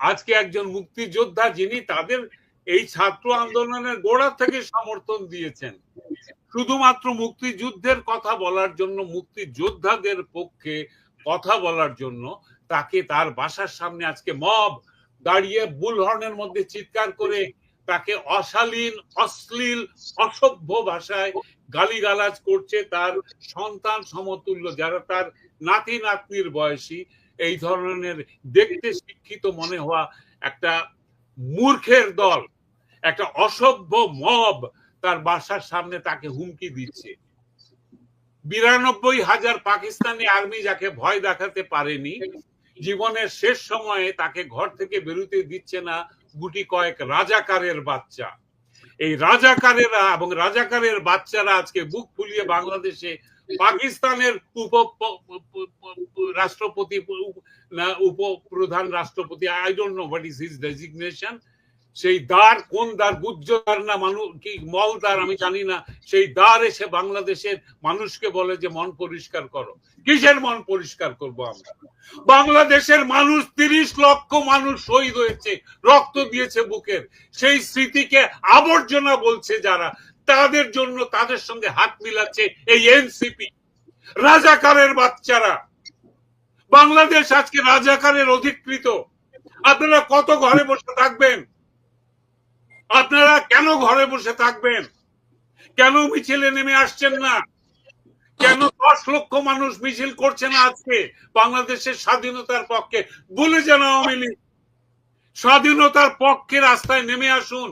আজকে একজন মুক্তিযোদ্ধা যিনি তাদের এই ছাত্র আন্দোলনের গোড়া থেকে সমর্থন দিয়েছেন। শুধুমাত্র মুক্তিযুদ্ধের কথা বলার জন্য, মুক্তিযোদ্ধাদের পক্ষে কথা বলার জন্য তাকে তার বাসার সামনে আজকে মব দাঁড়িয়ে বুলহর্নের মধ্যে চিৎকার করে তাকে অশালীন, অশ্লীল, অসভ্য ভাষায় গালিগালাজ করছে তার সন্তান সমতুল্য যারা তার নাতি নাতনির বয়সী। এই ধরনের দেখতে শিক্ষিত মনে হওয়া একটা মূর্খের দল, একটা অসভ্য মব তার বাসার সামনে তাকে হুমকি দিচ্ছে। বিরানব্বই হাজার পাকিস্তানি আর্মি যাকে ভয় দেখাতে পারেনি, জীবনের শেষ সময়ে তাকে ঘর থেকে বেরোতে দিচ্ছে না গুটি কয়েক রাজাকারের বাচ্চা। এই রাজাকারেরা এবং রাজাকারের বাচ্চারা আজকে বুক ফুলিয়ে বাংলাদেশে পাকিস্তানের উপ রাষ্ট্রপতি না, উপপ্রধান রাষ্ট্রপতি I don't know what is his designation সেই দ্বার, কোন দ্বার গুজ্জদার না মানুষ কি মলদার আমি জানি না। সেই দ্বার এসে বাংলাদেশের মানুষকে বলে যে, মন পরিষ্কার করো। কিসের মন পরিষ্কার করব আমরা? বাংলাদেশের মানুষ তিরিশ লক্ষ মানুষ শহীদ হয়েছে, রক্ত দিয়েছে বুকের। সেই স্মৃতিকে আবর্জনা বলছে যারা। তাদের জন্য তাদের সঙ্গে হাত মিলাচ্ছে এই এনসিপি। রাজাকারের বাচ্চারা। বাংলাদেশ আজকে রাজাকারের অধিকৃত। আপনারা কত ঘরে বসে থাকবেন? আপনারা কেন ঘরে বসে থাকবেন? কেন মিছিলে নেমে আসছেন না? কেন দশ লক্ষ মানুষ মিছিল করছে না আজকে বাংলাদেশের স্বাধীনতার পক্ষে? বলে যান আওয়ামী লীগ। স্বাধীনতার পক্ষে রাস্তায় নেমে আসুন।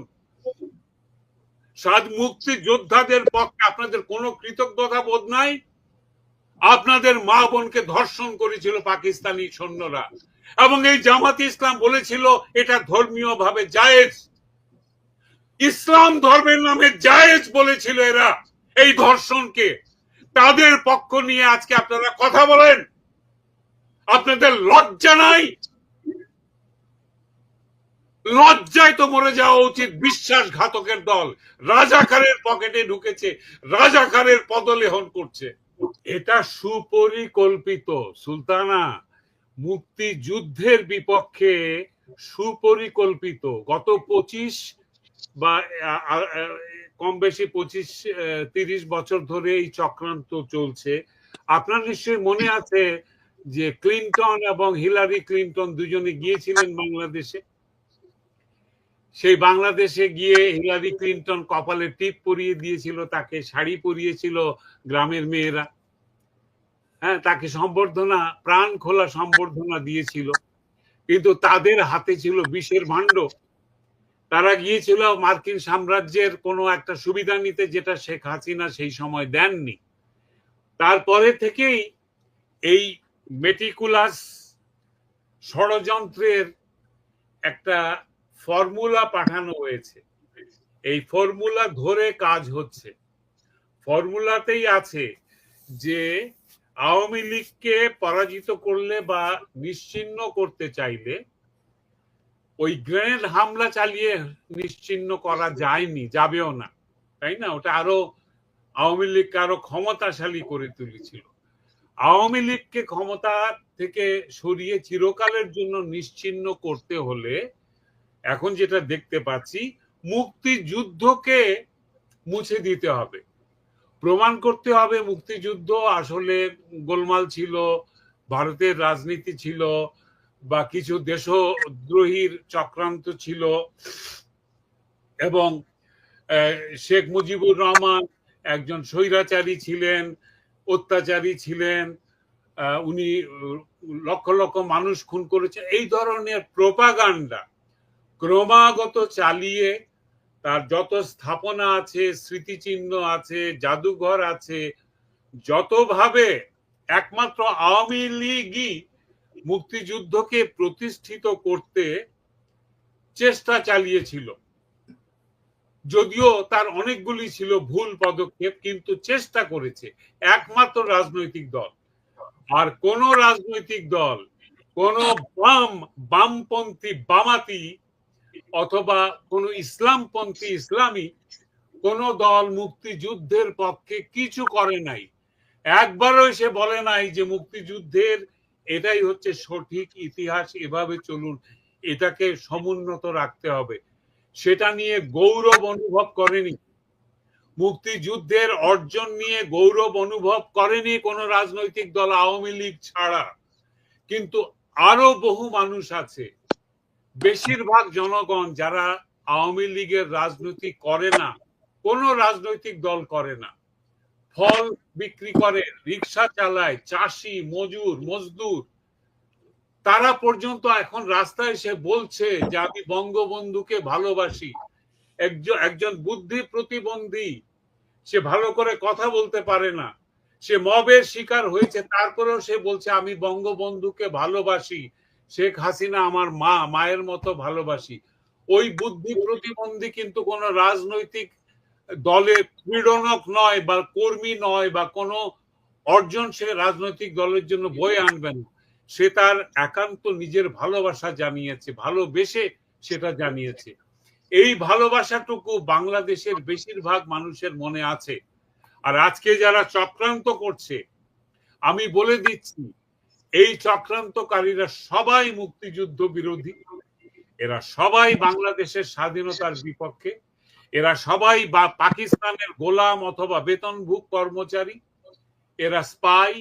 মুক্তি যোদ্ধাদের পক্ষে আপনাদের কোনো কৃতজ্ঞতা বোধ নাই। আপনাদের মা বোনকে ধর্ষণ করেছিল পাকিস্তানি সৈন্যরা। এবং এই জামাত ইসলাম বলেছিল, এটা ধর্মীয় ভাবে জায়েজ। ইসলাম ধর্মের নামে জায়েজ বলেছিল এরা এই ধর্ষণকে। তাদের পক্ষ নিয়ে আজকে আপনারা কথা বলেন। আপনাদের লজ্জা নাই লজ্জায় তো মরে যাওয়া উচিত বিশ্বাসঘাতকের দল। রাজাকারের পকেটে ঢুকেছে, রাজাকারের পদলেহন করছে। এটা সুপরিকল্পিত, সুলতানা। মুক্তিযুদ্ধের বিপক্ষে সুপরিকল্পিত। গত পঁচিশ বা কম বেশি পঁচিশ তিরিশ বছর ধরে এই চক্রান্ত চলছে। আপনার নিশ্চয়ই মনে আছে যে ক্লিন্টন এবং হিলারি ক্লিন্টন দুজনে গিয়েছিলেন বাংলাদেশে? সেই বাংলাদেশে গিয়ে হিলারি ক্লিন্টন কপালে টিপ পরিয়ে দিয়েছিল, তাকে শাড়ি পরিয়েছিল গ্রামের মেয়েরা। হ্যাঁ তাকে সম্বর্ধনা, প্রাণ খোলা সম্বর্ধনা দিয়েছিল। কিন্তু তাদের হাতে ছিল বিষের ভাণ্ড। তারা গিয়েছিল মার্কিন সাম্রাজ্যের কোনো একটা সুবিধা নিতে, যেটা শেখ হাসিনা সেই সময় দেননি। তারপরে থেকেই এই মেটিকুলাস ষড়যন্ত্রের একটা ফর্মুলা পাঠানো হয়েছে। এই ফর্মুলা ধরে কাজ হচ্ছে। ফর্মুলাতেই আছে যে আওয়ামী লীগকে পরাজিত করলে বা নিশ্চিন্ন করতে চাইলে ওই গ্রেনেড হামলা চালিয়ে নিশ্চিন্ন করা যায়নি, যাবেও না। তাই না? ওটা আরও আওয়ামী লীগকে আরও ক্ষমতাশালী করে তুলেছিল। আওয়ামী লীগকে ক্ষমতা থেকে সরিয়ে চিরকালের জন্য নিশ্চিন্ন করতে হলে এখন যেটা দেখতে পাচ্ছি, মুক্তিযুদ্ধকে মুছে দিতে হবে। প্রমাণ করতে হবে মুক্তিযুদ্ধ আসলে গোলমাল ছিল, ভারতের রাজনীতি ছিল বা কিছু দেশদ্রোহীর চক্রান্ত ছিল এবং শেখ মুজিবুর রহমান একজন স্বৈরাচারী ছিলেন, অত্যাচারী ছিলেন উনি লক্ষ লক্ষ মানুষ খুন করেছে। এই ধরনের প্রোপাগান্ডা ক্রমাগত চালিয়ে তার যত স্থাপনা আছে, স্মৃতিচিহ্ন আছে, জাদুঘর আছে, যতভাবে একমাত্র আওয়ামী লীগই মুক্তিযুদ্ধকে প্রতিষ্ঠিত করতে চেষ্টা চালিয়েছিল। যদিও তার অনেকগুলি ছিল ভুল পদক্ষেপ, কিন্তু চেষ্টা করেছে একমাত্র রাজনৈতিক দল। আর কোন রাজনৈতিক দল, কোন বাম, বামপন্থী, বামাতি অথবা কোন ইসলামপন্থী ইসলামী কোন দল মুক্তিযুদ্ধের পক্ষে কিছু করে নাই। একবারও এসে বলে নাই যে মুক্তিযুদ্ধের এটাই হচ্ছে সঠিক ইতিহাস, এভাবে চলুন, এটাকে সমুন্নত রাখতে হবে। সেটা নিয়ে গৌরব অনুভব করেনি। মুক্তিযুদ্ধের অর্জন নিয়ে গৌরব অনুভব করেনি কোনো রাজনৈতিক দল, আওয়ামী লীগ ছাড়া। কিন্তু আরও বহু মানুষ আছে বেশিরভাগ জনগণ যারা আওয়ামী লীগের রাজনীতি করে না, কোনো রাজনৈতিক দল করে না, ফল বিক্রি করে, রিক্সা চালায়, চাষি, মজুর, মজদুর, তারা পর্যন্ত এখন রাস্তায় এসে বলছে যে আমি বঙ্গবন্ধুকে ভালোবাসি। একজন একজন বুদ্ধি প্রতিবন্ধী, সে ভালো করে কথা বলতে পারে না। সে মবের শিকার হয়েছে, তারপরেও সে বলছে, আমি বঙ্গবন্ধুকে ভালোবাসি। শেখ হাসিনা আমার মা, মায়ের মতো ভালোবাসি। ওই বুদ্ধি প্রতিবন্ধী কিন্তু কোন রাজনৈতিক দলের পীড়নক নয় বা কর্মী নয় বা কোনো অর্জন সে রাজনৈতিক দলের জন্য বয়ে আনবে না। সে তার একান্ত নিজের ভালোবাসা জানিয়েছে, ভালোবেসে সেটা জানিয়েছে। এই ভালোবাসাটুকু বাংলাদেশের বেশিরভাগ মানুষের মনে আছে। আর আজকে যারা চক্রান্ত করছে, আমি বলে দিচ্ছি এই চক্রান্তকারীরা সবাই মুক্তিযুদ্ধ বিরোধী। এরা সবাই বাংলাদেশের স্বাধীনতার বিপক্ষে। এরা সবাই বা পাকিস্তানের গোলাম অথবা বেতনভুক কর্মচারী। এরা স্পাই,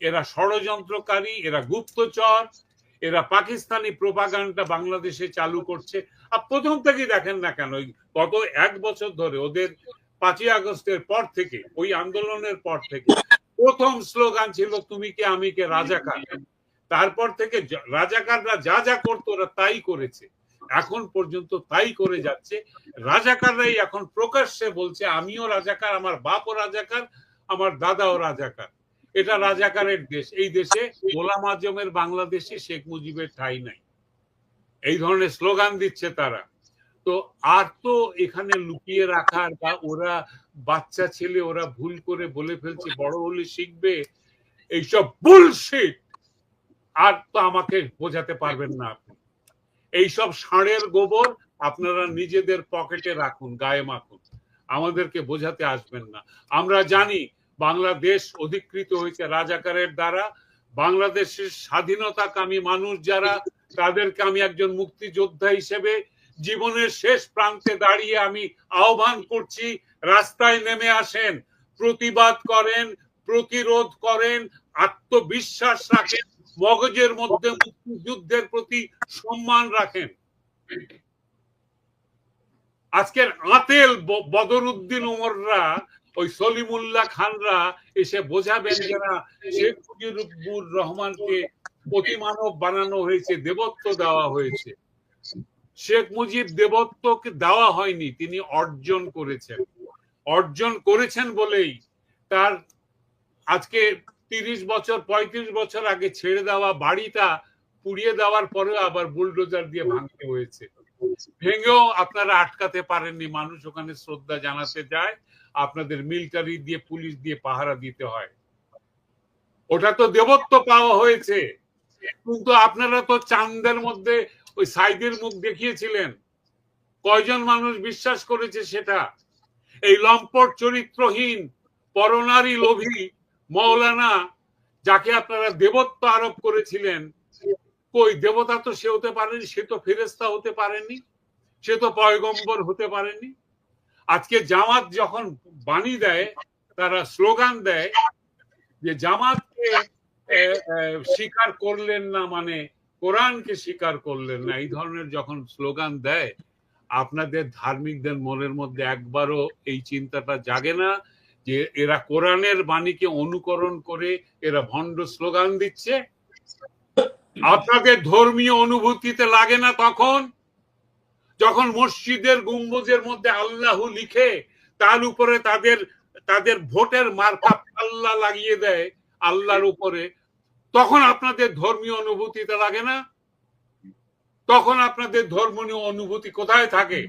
এরা ষড়যন্ত্রকারী, এরা গুপ্তচর, এরা পাকিস্তানি প্রোপাগান্ডা বাংলাদেশে চালু করছে। আর প্রথম থেকে দেখেন না কেন গত এক বছর ধরে ওদের পাঁচই আগস্টের পর থেকে, ওই আন্দোলনের পর থেকে প্রথম স্লোগান ছিল, তুমি কে, আমি কে, রাজাকার। তারপর থেকে রাজাকাররা যা যা করতো ওরা তাই করেছে। এখন পর্যন্ত তাই করে যাচ্ছে। রাজাকাররাই এখন প্রকাশ্যে বলছে, আমিও রাজাকার, আমার বাপও রাজাকার, আমার দাদাও রাজাকার। এটা রাজাকারের দেশ। এই দেশে গোলাম আজমের বাংলাদেশে শেখ মুজিবের ঠাই নাই। এই ধরনের স্লোগান দিচ্ছে তারা। তো আর তো এখানে লুকিয়ে রাখার বা ওরা বাচ্চা ছেলে ওরা ভুল করে বলে ফেলছে, বড় হলে শিখবে, এইসব বুলশিট আর তো আমাকে বোঝাতে পারবেন না আপনি। এইসব ষাঁড়ের গোবর আপনারা নিজেদের পকেটে রাখুন, গায়ে মাখুন। আমাদেরকে বোঝাতে আসবেন না। আমরা জানি বাংলাদেশ অধিকৃত হয়েছে রাজাকারের দ্বারা। বাংলাদেশের স্বাধীনতাকামী মানুষ যারা, তাদেরকে আমি একজন মুক্তিযোদ্ধা হিসেবে জীবনের শেষ প্রান্তে দাঁড়িয়ে আমি আহ্বান করছি, রাস্তায় নেমে আসেন, প্রতিবাদ করেন, প্রতিরোধ করেন, আত্মবিশ্বাস রাখেন, মগজের মধ্যে মুক্তিযুদ্ধের প্রতি সম্মান রাখেন। আজকের আতেল বদরুদ্দিন উমররা ওই সলিমুল্লাহ খানরা এসে বোঝাবেন যারা শেখ মুজিবুর রহমানকে প্রতিমানব বানানো হয়েছে, দেবত্ব দেওয়া হয়েছে। শেখ মুজিব দেবত্বকে দেওয়া হয়নি, তিনি অর্জন করেছেন। অর্জন করেছেন বলেই তার আজকে তিরিশ বছর ৩৫ বছর আগে ছেড়ে দেওয়া বাড়িটা পুড়িয়ে দেওয়ার পরেও আবার বুলডোজার দিয়ে ভাঙতে হয়েছে। ভেঙেও আপনারা আটকাতে পারেননি, মানুষ ওখানে শ্রদ্ধা জানাতে যায়, আপনাদের মিলিটারি দিয়ে, পুলিশ দিয়ে পাহারা দিতে হয়। ওটা তো দেবত্ব পাওয়া হয়েছে। কিন্তু আপনারা তো চান্দের মধ্যে ওই সাইদের মুখ দেখিয়েছিলেন। কয়জন মানুষ বিশ্বাস করেছে সেটা? এই লম্পট চরিত্রহীন, পরনারী লোভী মৌলানা, যাকে আপনারা দেবত্ব আরোপ করেছিলেন, কই দেবতা তো সে হতে পারেনি, সে তো ফেরেস্তা হতে পারেনি, সে তো পয়গম্বর হতে পারেনি। আজকে জামাত যখন বাণী দেয়, তারা স্লোগান দেয় যে জামাতকে স্বীকার করলেন না মানে কোরআনকে স্বীকার করলেন না, এই ধরনের যখন স্লোগান দেয়, আপনাদের ধার্মিকদের মনের মধ্যে একবারও এই চিন্তাটা জাগে না যে এরা কোরআনের বাণীকে অনুকরণ করে এরা ভণ্ড স্লোগান দিচ্ছে? আপনাদের ধর্মীয় অনুভূতিতে লাগে না তখন? যখন মসজিদের গুম্বজের মধ্যে আল্লাহ লিখে, তার উপরে তাদের তাদের ভোটের মার্কা পাল্লা লাগিয়ে দেয়, আল্লাহর উপরে তখন আপনাদের ধর্মীয় অনুভূতিতে লাগে না? তখন আপনাদের ধর্মীয় অনুভূতি কোথায় থাকে?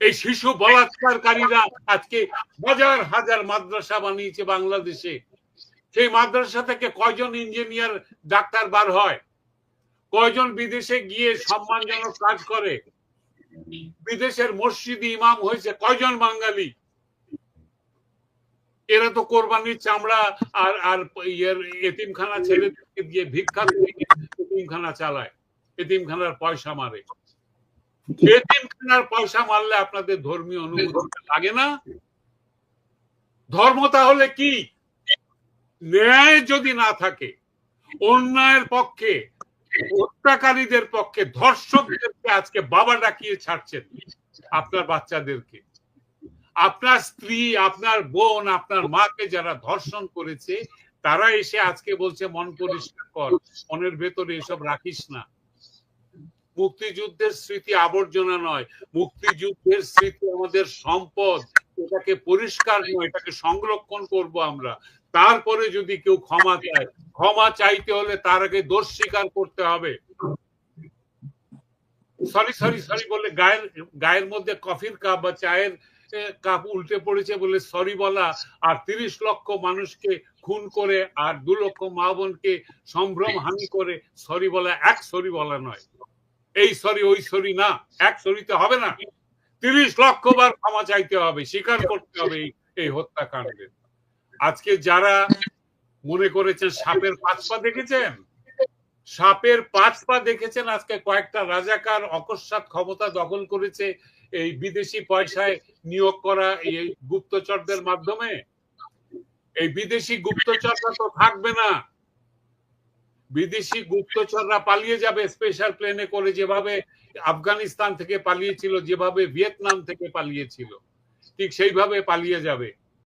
এই শিশু বলাৎকারীরা আজকে হাজার হাজার মাদ্রাসা বানিয়েছে বাংলাদেশে। সেই মাদ্রাসা থেকে কয়জন ইঞ্জিনিয়ার ডাক্তার বার হয়? কয়জন বিদেশে গিয়ে সম্মানজনক কাজ করে? বিদেশের মসজিদ ইমাম হয়েছে কয়জন বাঙালি? এরা তো কোরবানির চামড়া আর আর ইয়ের এতিমখানা ছেলেদেরকে দিয়ে ভিক্ষা এতিমখানা চালায়। এতিমখানার পয়সা মারে। এতিমখানার পয়সা মারলে আপনাদের ধর্মীয় অনুভূতি লাগে না? ধর্ম তাহলে কি? ন্যায় যদি না থাকে, অন্যায়ের পক্ষে, হত্যাকারীদের পক্ষে, ধর্ষকদেরকে আজকে বাবা ডাকিয়ে ছাড়ছেন আপনার বাচ্চাদেরকে। আপনার স্ত্রী, আপনার বোন, আপনার মাকে যারা ধর্ষণ করেছে, তারা এসে আজকে বলছে, মন পরিষ্কার কর, মনের ভেতরে এসব রাখিস না। মুক্তিযুদ্ধের স্মৃতি আবর্জনা নয়, মুক্তিযুদ্ধের স্মৃতি আমাদের সম্পদ, এটাকে পরিষ্কার নয় এটাকে সংরক্ষণ করব আমরা। তারপরে যদি কেউ ক্ষমা চায়, ক্ষমা চাইতে হলে তার আগে দোষ স্বীকার করতে হবে। সরি সরি সরি বলে গায়ের গায়ের মধ্যে কফির কাপ বা চায়ের কাপ উল্টে পড়েছে বলে সরি বলা, আর তিরিশ লক্ষ মানুষকে খুন করে আর দু লক্ষ মা বোনকে সম্ভ্রম হানি করে সরি বলা, এক সরি বলা নয়। এই সরি ওই সরি না, এক সরিতে হবে না। তিরিশ লক্ষ বার ক্ষমা চাইতে হবে, স্বীকার করতে হবে এই- হত্যাকাণ্ডের আজকে যারা মনে করেছেন সাপের পাঁচ পা দেখেছেন? সাপের পাঁচ পা দেখেছেন আজকে কয়েকটা রাজাকার অকস্মাৎ ক্ষমতা দখল করেছে এই বিদেশি পয়সায় নিয়োগ করা এই গুপ্তচরদের মাধ্যমে? এই বিদেশি গুপ্তচররা তো থাকবে না। বিদেশি গুপ্তচররা পালিয়ে যাবে স্পেশাল প্লেনে করে যেভাবে আফগানিস্তান থেকে পালিয়েছিল, যেভাবে ভিয়েতনাম থেকে পালিয়েছিল, ঠিক সেইভাবে পালিয়ে যাবে।